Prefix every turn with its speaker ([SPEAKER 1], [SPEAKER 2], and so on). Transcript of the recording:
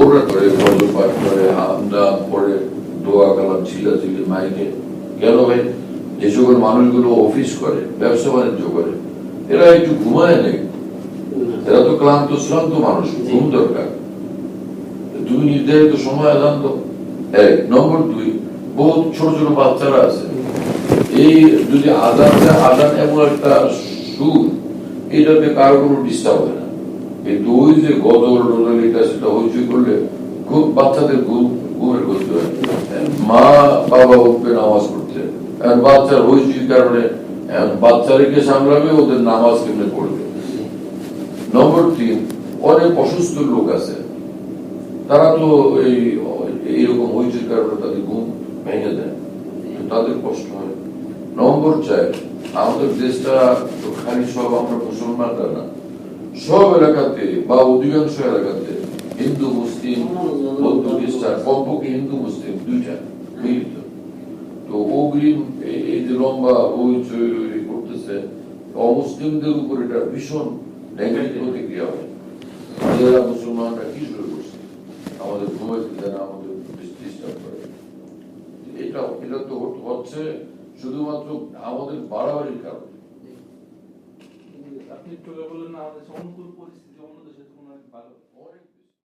[SPEAKER 1] ওরা করে পাঠ করে দোয়া কালাম মাইকে ভাই। যে সকল মানুষগুলো অফিস করে ব্যবসা বাণিজ্য করে এরা একটু ঘুমায় নেই। এরা তো ক্লান্ত শ্রান্ত মানুষ ঘুম দরকার। তুমি নির্ধারিত সময় আদান তো। এক নম্বর দুই বহুত ছোট ছোট বাচ্চারা আছে। এই যদি আদান আদান এমন একটা সুর এটাতে কারও কোনো ডিস্টার্ব হয় না। কিন্তু ওই যে গদর ডদল সেটা হইচই করলে খুব বাচ্চাদের ঘুম, ঘুমের ক্ষতি হয়। মা বাবা উঠবে নামাজ পড়তে। বাচ্চার হইচই কারণে বাচ্চাদেরকে সামলাবে, ওদের নামাজ কেমনে পড়বে? নম্বর তিন, অনেক অসুস্থ লোক আছে। তারা তো এই, এইরকম হইচের কারণে তাদের ঘুম ভেঙে দেয়। তাদের কষ্ট হয়। নম্বর চার, আমাদের দেশটা তো খালি সব আমরা মুসলমানরা না। সব এলাকাতে বা অধিকাংশ এলাকাতে হিন্দু, মুসলিম, বৌদ্ধ, খ্রিস্টান, কমপক্ষে হিন্দু, মুসলিম দুইটা মিলিত। তো অগ্রিম এই- যে লম্বা হইচই করতেছে, অমুসলিমদের উপর এটা ভীষণ নেগেটিভ প্রতিক্রিয়া হয় যারা মুসলমানরা কি শুরু করছে? আমাদের ঘুমাইতে দেয় আমাদের ডিস্টার্ব করে। এটা এটা তো হচ্ছে, শুধুমাত্র আমাদের বাড়াবাড়ির কারণে।
[SPEAKER 2] আপনি একটু বললেন না আমাদের অনুকূল পরিস্থিতি অন্য দেশের তুলনায় ভালো। অনেক